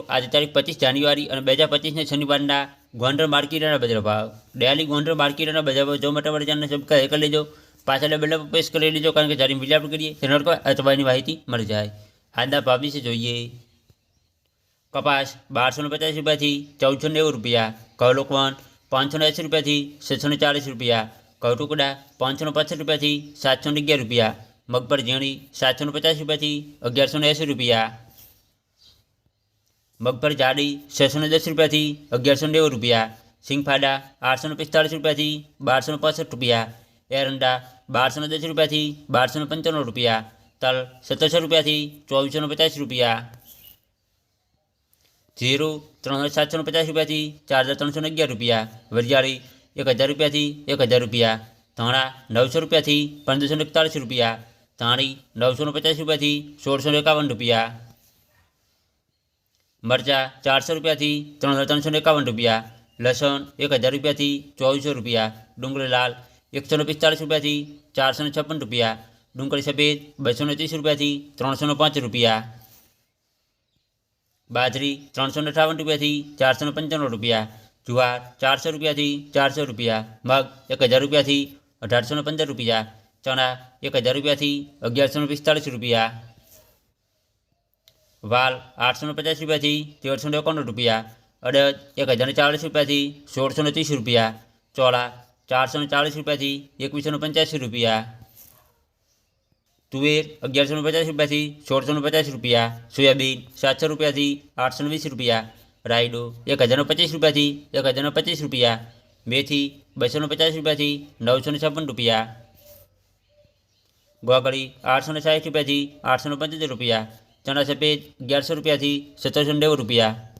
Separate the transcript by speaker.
Speaker 1: આજે તારીખ પચીસ જાન્યુઆરી અને બે હજાર પચીસને શનિવારના ગોંડલ માર્કેટના બજાર ભાવ. ડેલી ગોંડલ માર્કેટના બજાર ભાવ. જો માટે જાણને સબસ્ક્રાઈબ કરી લેજો. પાછળ બે પર પ્રેસ કરી લેજો, કારણ કે જ્યારે આપણે કરીએ. અર્થ અથવાની માહિતી મળી જાય. આજના ભાવ વિશે જોઈએ. કપાસ બારસો ને પચાસ રૂપિયાથી ચૌદસો નેવું રૂપિયા. ઘઉં લોકવન પાંચસો એંસી રૂપિયાથી છસો ચાલીસ રૂપિયા. ઘઉં ટુકડા પાંચસો પચાસ રૂપિયાથી સાતસો ને અગિયાર રૂપિયા. મગફળ ઝીણી સાતસો ને પચાસ રૂપિયાથી અગિયારસો એંસી રૂપિયા. મગફળી જાડી છસો ને દસ રૂપિયાથી અગિયારસો નેવું રૂપિયા સિંગફાડા આઠસો ને પિસ્તાળીસ રૂપિયાથી બારસો ને પાસઠ રૂપિયા એરંડા બારસો ને દસ રૂપિયાથી બારસો ને પંચાણું રૂપિયા તલ સત્તરસો રૂપિયાથી ચોવીસો ને પચાસ રૂપિયા જીરું ત્રણ હજાર સાતસો ને પચાસ રૂપિયાથી ચાર હજાર ત્રણસો ને અગિયાર રૂપિયા વરિયાળી એક હજાર રૂપિયાથી એક હજાર રૂપિયા ધાણા નવસો રૂપિયાથી પંદરસો ને એકતાળીસ રૂપિયા ધાણી નવસો ને પચાસ રૂપિયાથી સોળસો ને એકાવન રૂપિયા મરચાં ચારસો રૂપિયાથી ત્રણ હજાર ત્રણસો ને એકાવન રૂપિયા લસણ એક હજાર રૂપિયાથી ચોવીસો રૂપિયા ડુંગળી લાલ એકસો ને પિસ્તાળીસ રૂપિયાથી ચારસો ને છપ્પન રૂપિયા ડુંગળી સફેદ બસો ને ત્રીસ રૂપિયાથી ત્રણસો ને પાંચ રૂપિયા બાજરી ત્રણસો ને અઠાવન રૂપિયાથી ચારસો ને પંચાણું રૂપિયા જુવાર ચારસો રૂપિયાથી ચારસો રૂપિયા મગ એક હજાર રૂપિયાથી અઢારસો ને પંદર રૂપિયા ચણા એક હજાર રૂપિયાથી અગિયારસો ને પિસ્તાળીસ રૂપિયા વાલ આઠસો ને પચાસ રૂપિયાથી તેરસો ને એકાણું રૂપિયા અડદ એક હજાર ને ચાલીસ રૂપિયાથી સોળસો ને ત્રીસ રૂપિયા ચોળા ચારસો ને ચાલીસ રૂપિયાથી એકવીસો ને પંચ્યાસી રૂપિયા તુવેર અગિયારસો ને પચાસ રૂપિયાથી સોળસો ને પચાસ રૂપિયા સોયાબીન સાતસો રૂપિયાથી આઠસો ને વીસ રૂપિયા રાયડો એક હજાર ને પચીસ રૂપિયાથી એક હજાર ને પચીસ રૂપિયા મેથી બસો ને પચાસ રૂપિયાથી નવસો ને છપ્પન રૂપિયા ગોગળી આઠસો ને સાઠ રૂપિયાથી આઠસો ને પંચોતેર રૂપિયા ચણા સફેદ અગિયારસો રૂપિયાથી સત્તરસો નેવું રૂપિયા